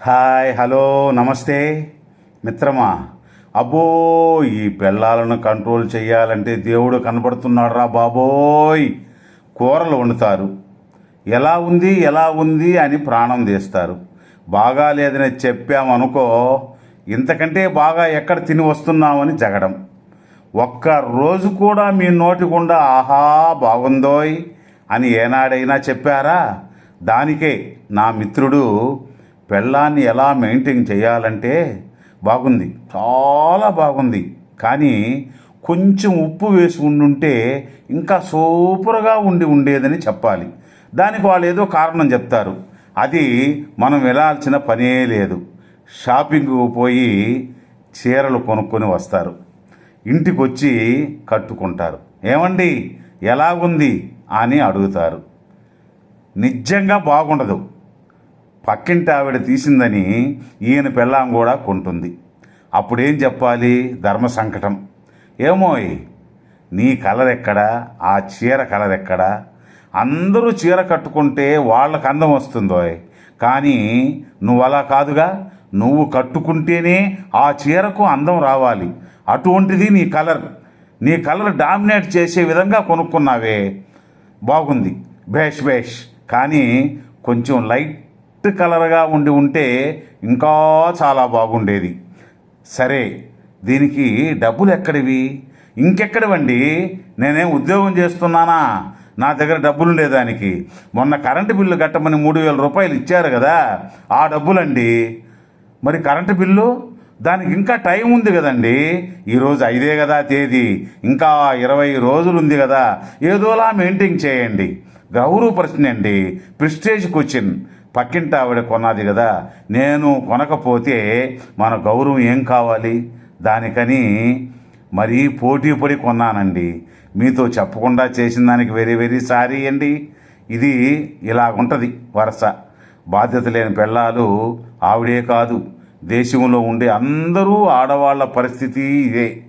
Hi hello నమస్తే. మిత్రమా అబ్బో ఈ పిల్లలను కంట్రోల్ చేయాలంటే దేవుడు కనబడుతున్నాడు రా బాబోయ్. కూరలు వండుతారు. ఎలా ఉంది ఎలా ఉంది అని ప్రాణం తీస్తారు. బాగా లేదని చెప్పామనుకో ఇంతకంటే బాగా ఎక్కడ తిని వస్తున్నామని జగడం. ఒక్క రోజు కూడా మీ నోటి గుండా ఆహా బాగుందోయ్ అని ఏనాడైనా చెప్పారా? దానికే నా మిత్రుడు పెళ్ళాన్ని ఎలా మెయింటైన్ చేయాలంటే బాగుంది. చాలా బాగుంది. కానీ కొంచెం ఉప్పు వేసి ఉండుంటే ఇంకా సూపర్గా ఉండి ఉండేదని చెప్పాలి. దానికి వాళ్ళు ఏదో కారణం చెప్తారు. అది మనం వెళ్ళాల్సిన పనే లేదు. షాపింగ్కు పోయి చీరలు కొనుక్కొని వస్తారు. ఇంటికి వచ్చి కట్టుకుంటారు. ఏమండి? ఎలాగుంది? అని అడుగుతారు. నిజంగా బాగుండదు. పక్కింటి ఆవిడ తీసిందని ఈయన పెళ్ళాం కూడా కొంటుంది. అప్పుడేం చెప్పాలి? ధర్మ సంకటం. ఏమోయ్ నీ కలరెక్కడా ఆ చీర కలరెక్కడా అందరూ చీర కట్టుకుంటే వాళ్ళకి అందం వస్తుందోయ్. కానీ నువ్వు అలా కాదుగా? నువ్వు కట్టుకుంటేనే ఆ చీరకు అందం రావాలి. అటువంటిది నీ కలర్. నీ కలర్ డామినేట్ చేసే విధంగా కొనుక్కున్నావే. బాగుంది. బేష్ బేష్. కానీ కొంచెం లైట్ కలర్గా ఉండి ఉంటే ఇంకా చాలా బాగుండేది. సరే దీనికి డబ్బులు ఎక్కడివి? ఇంకెక్కడివండి? నేనేం ఉద్యోగం చేస్తున్నానా? నా దగ్గర డబ్బులు ఉండేదానికి మొన్న కరెంటు బిల్లు కట్టమని మూడు వేల రూపాయలు ఇచ్చారు కదా ఆ డబ్బులండి. మరి కరెంటు బిల్లు? దానికి ఇంకా టైం ఉంది కదండి. ఈరోజు ఐదే కదా తేదీ. ఇంకా ఇరవై రోజులు ఉంది కదా. ఏదోలా మెయింటైన్ చేయండి. గౌరవ ప్రశ్న అండి. Prestige question. పక్కింటి ఆవిడ కొన్నది కదా. నేను కొనకపోతే మన గౌరవం ఏం కావాలి? దానికని మరీ పోటీ పడి కొన్నానండి. మీతో చెప్పకుండా చేసిన దానికి వెరీ వెరీ సారీ అండి. ఇది ఇలాగుంటుంది వరస. బాధ్యత లేని పెళ్ళాలు ఆవిడే కాదు. దేశంలో ఉండే అందరూ ఆడవాళ్ళ పరిస్థితి ఇదే.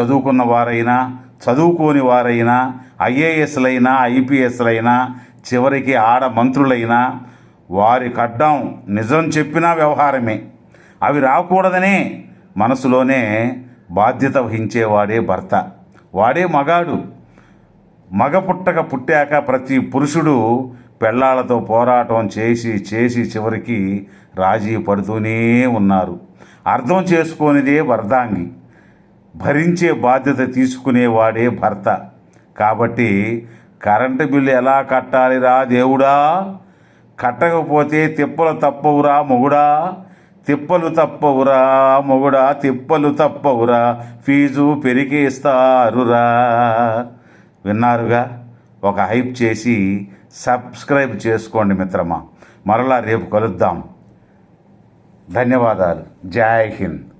చదువుకున్న వారైనా చదువుకోని వారైనా ఐఏఎస్లైనా ఐపీఎస్లైనా చివరికి ఆడ మంత్రులైనా వారి కడ్డం నిజం చెప్పినా వ్యవహారమే. అవి రాకూడదనే మనసులోనే బాధ్యత వహించేవాడే భర్త. వాడే మగాడు. మగ పుట్టక పుట్టాక ప్రతి పురుషుడు పెళ్ళాలతో పోరాటం చేసి చేసి చివరికి రాజీ పడుతూనే ఉన్నారు. అర్థం చేసుకోనిదే వరదాంగి. భరించే బాధ్యత తీసుకునేవాడే భర్త. కాబట్టి కరెంటు బిల్లు ఎలా కట్టాలిరా దేవుడా? కట్టకపోతే తిప్పలు తప్పవురా మొగుడా? తిప్పలు తప్పవురా మొగుడా? తిప్పలు తప్పవురా? ఫీజు పెరిగేస్తారురా. విన్నారుగా? ఒక హైప్ చేసి సబ్స్క్రైబ్ చేసుకోండి మిత్రమా. మరలా రేపు కలుద్దాం. ధన్యవాదాలు. జై హింద్.